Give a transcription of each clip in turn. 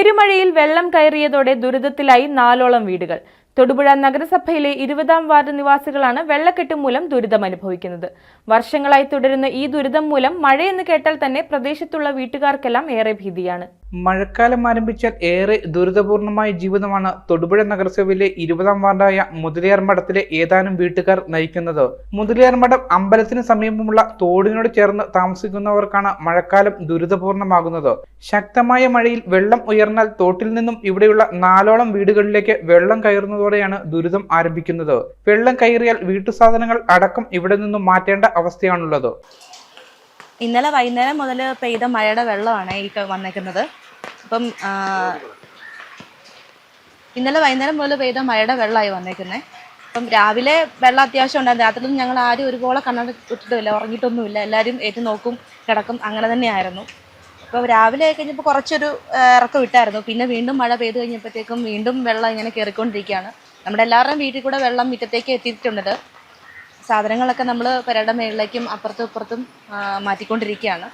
പെരുമഴയിൽ വെള്ളം കയറിയതോടെ ദുരിതത്തിലായി നാലോളം വീടുകൾ. തൊടുപുഴ നഗരസഭയിലെ ഇരുപതാം വാർഡ് നിവാസികളാണ് വെള്ളക്കെട്ട് മൂലം ദുരിതം അനുഭവിക്കുന്നത്. വർഷങ്ങളായി തുടരുന്ന ഈ ദുരിതം മൂലം മഴയെന്ന് കേട്ടാൽ തന്നെ പ്രദേശത്തുള്ള വീട്ടുകാർക്കെല്ലാം ഏറെ ഭീതിയാണ്. മഴക്കാലം ആരംഭിച്ചാൽ ഏറെ ദുരിതപൂർണമായ ജീവിതമാണ് തൊടുപുഴ നഗരസഭയിലെ ഇരുപതാം വാർഡായ മുതലിയാർ മഠത്തിലെ ഏതാനും വീട്ടുകാർ നയിക്കുന്നത്. മുതലിയാർ മഠം അമ്പലത്തിന് സമീപമുള്ള തോടിനോട് ചേർന്ന് താമസിക്കുന്നവർക്കാണ് മഴക്കാലം ദുരിതപൂർണമാകുന്നത്. ശക്തമായ മഴയിൽ വെള്ളം ഉയർന്നാൽ തോട്ടിൽ നിന്നും ഇവിടെയുള്ള നാലോളം വീടുകളിലേക്ക് വെള്ളം കയറുന്നതോടെയാണ് ദുരിതം ആരംഭിക്കുന്നത്. വെള്ളം കയറിയാൽ വീട്ടു സാധനങ്ങൾ അടക്കം ഇവിടെ നിന്നും മാറ്റേണ്ട അവസ്ഥയാണുള്ളത്. ഇന്നലെ വൈകുന്നേരം മുതൽ പെയ്ത മഴയുടെ വെള്ളമാണ് ഈ വന്നേക്കുന്നത്. അപ്പം ഇന്നലെ വൈകുന്നേരം മുതൽ പെയ്ത മഴയുടെ വെള്ളമായി വന്നേക്കുന്നത് അപ്പം രാവിലെ വെള്ളം അത്യാവശ്യം ഉണ്ടായിരുന്നു. രാത്രിയിലും ഞങ്ങൾ ആരും ഒരുപോലെ കണ്ണട ഇട്ടിട്ടില്ല ഉറങ്ങിയിട്ടൊന്നുമില്ല. എല്ലാവരും ഏറ്റു നോക്കും കിടക്കും അങ്ങനെ തന്നെയായിരുന്നു. അപ്പോൾ രാവിലെ കഴിഞ്ഞപ്പോൾ കുറച്ചൊരു ഇറക്കം വിട്ടായിരുന്നു പിന്നെ വീണ്ടും മഴ പെയ്ത് കഴിഞ്ഞപ്പോഴത്തേക്കും വീണ്ടും വെള്ളം ഇങ്ങനെ കയറിക്കൊണ്ടിരിക്കുകയാണ്. നമ്മുടെ എല്ലാവരുടെയും വീട്ടിൽ കൂടെ വെള്ളം മുറ്റത്തേക്ക് എത്തിയിട്ടുണ്ട്. സാധനങ്ങളൊക്കെ നമ്മൾ പെരയുടെ മേളിലേക്കും അപ്പുറത്തും ഇപ്പുറത്തും മാറ്റിക്കൊണ്ടിരിക്കുകയാണ്.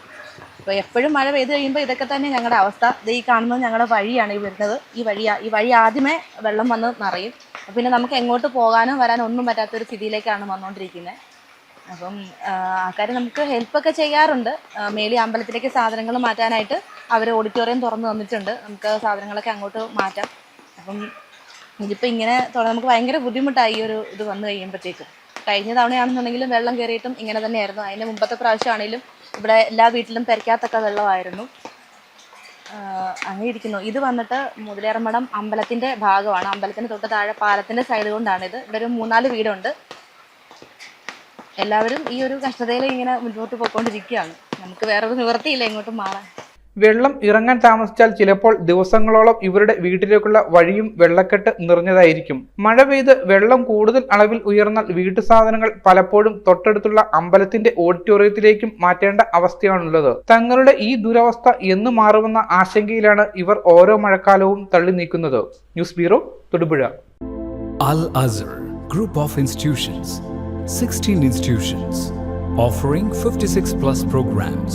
അപ്പോൾ എപ്പോഴും മഴ പെയ്ത് കഴിയുമ്പോൾ ഇതൊക്കെ തന്നെ ഞങ്ങളുടെ അവസ്ഥ. ഇത് ഈ കാണുന്നത് ഞങ്ങളുടെ വഴിയാണ് ഈ വരുന്നത്. ഈ വഴി ഈ വഴി ആദ്യമേ വെള്ളം വന്ന് നിറയും. പിന്നെ നമുക്ക് എങ്ങോട്ട് പോകാനും വരാനും ഒന്നും പറ്റാത്തൊരു സ്ഥിതിയിലേക്കാണ് വന്നുകൊണ്ടിരിക്കുന്നത് അപ്പം ആൾക്കാർ നമുക്ക് ഹെൽപ്പൊക്കെ ചെയ്യാറുണ്ട്. മേലി അമ്പലത്തിലേക്ക് സാധനങ്ങൾ മാറ്റാനായിട്ട് അവർ ഓഡിറ്റോറിയം തുറന്നു തന്നിട്ടുണ്ട്. നമുക്ക് സാധനങ്ങളൊക്കെ അങ്ങോട്ട് മാറ്റാം. അപ്പം ഇതിപ്പോൾ ഇങ്ങനെ നമുക്ക് ഭയങ്കര ബുദ്ധിമുട്ടായി ഒരു ഇത് വന്നു കഴിയുമ്പോഴത്തേക്കും കഴിഞ്ഞ തവണയാണെന്നുണ്ടെങ്കിലും വെള്ളം കയറിയിട്ടും ഇങ്ങനെ തന്നെയായിരുന്നു. അതിന്റെ മുമ്പത്തെ പ്രാവശ്യമാണെങ്കിലും ഇവിടെ എല്ലാ വീട്ടിലും പെരയ്ക്കകത്തൊക്കെ വെള്ളമായിരുന്നു. അങ്ങനെ ഇരിക്കുന്നു. ഇത് വന്നിട്ട് മുതലേറമ്പടം അമ്പലത്തിന്റെ ഭാഗമാണ്. അമ്പലത്തിന് തൊട്ട് താഴെ പാലത്തിന്റെ സൈഡ് കൊണ്ടാണിത് ഇവിടെ ഒരു മൂന്നാൽ വീടുണ്ട്. എല്ലാവരും ഈ ഒരു കഷ്ടതയിൽ ഇങ്ങനെ മുന്നോട്ട് പോയിക്കൊണ്ടിരിക്കുകയാണ്. നമുക്ക് വേറൊരു നിവൃത്തിയില്ല ഇങ്ങോട്ട് മാറാൻ. വെള്ളം ഇറങ്ങാൻ താമസിച്ചാൽ ചിലപ്പോൾ ദിവസങ്ങളോളം ഇവരുടെ വീട്ടിലേക്കുള്ള വഴിയും വെള്ളക്കെട്ട് നിറഞ്ഞതായിരിക്കും. മഴ പെയ്ത് വെള്ളം കൂടുതൽ അളവിൽ ഉയർന്നാൽ വീട്ടു സാധനങ്ങൾ പലപ്പോഴും തൊട്ടടുത്തുള്ള അമ്പലത്തിന്റെ ഓഡിറ്റോറിയത്തിലേക്കും മാറ്റേണ്ട അവസ്ഥയാണുള്ളത്. തങ്ങളുടെ ഈ ദുരവസ്ഥ എന്ന് മാറുമെന്ന ആശങ്കയിലാണ് ഇവർ ഓരോ മഴക്കാലവും തള്ളി നീക്കുന്നത്. News bureau Thodupuzha. Al Azhar group of institutions 16 institutions offering 56 plus programs,